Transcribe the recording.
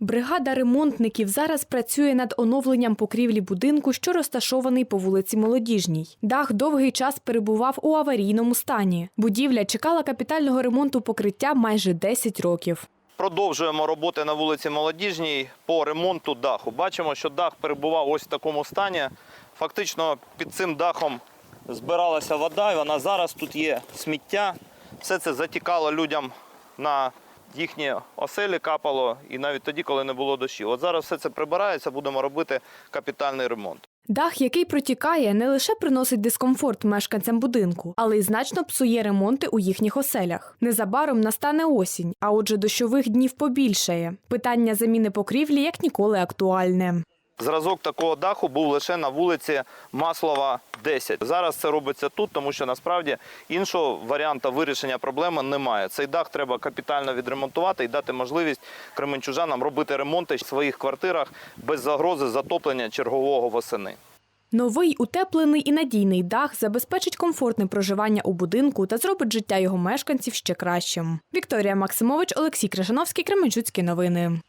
Бригада ремонтників зараз працює над оновленням покрівлі будинку, що розташований по вулиці Молодіжній. Дах довгий час перебував у аварійному стані. Будівля чекала капітального ремонту покриття майже 10 років. Продовжуємо роботи на вулиці Молодіжній по ремонту даху. Бачимо, що дах перебував ось в такому стані. Фактично під цим дахом збиралася вода, і вона зараз тут є сміття. Все це затікало людям на їхні оселі, капало, і навіть тоді, коли не було дощів. От зараз все це прибирається, будемо робити капітальний ремонт. Дах, який протікає, не лише приносить дискомфорт мешканцям будинку, але й значно псує ремонти у їхніх оселях. Незабаром настане осінь, а отже, дощових днів побільшає. Питання заміни покрівлі як ніколи актуальне. Зразок такого даху був лише на вулиці Маслова, 10. Зараз це робиться тут, тому що насправді іншого варіанту вирішення проблеми немає. Цей дах треба капітально відремонтувати і дати можливість кременчужанам робити ремонти в своїх квартирах без загрози затоплення чергового восени. Новий утеплений і надійний дах забезпечить комфортне проживання у будинку та зробить життя його мешканців ще кращим. Вікторія Максимович, Олексій Крижановський, Кременчуцькі новини.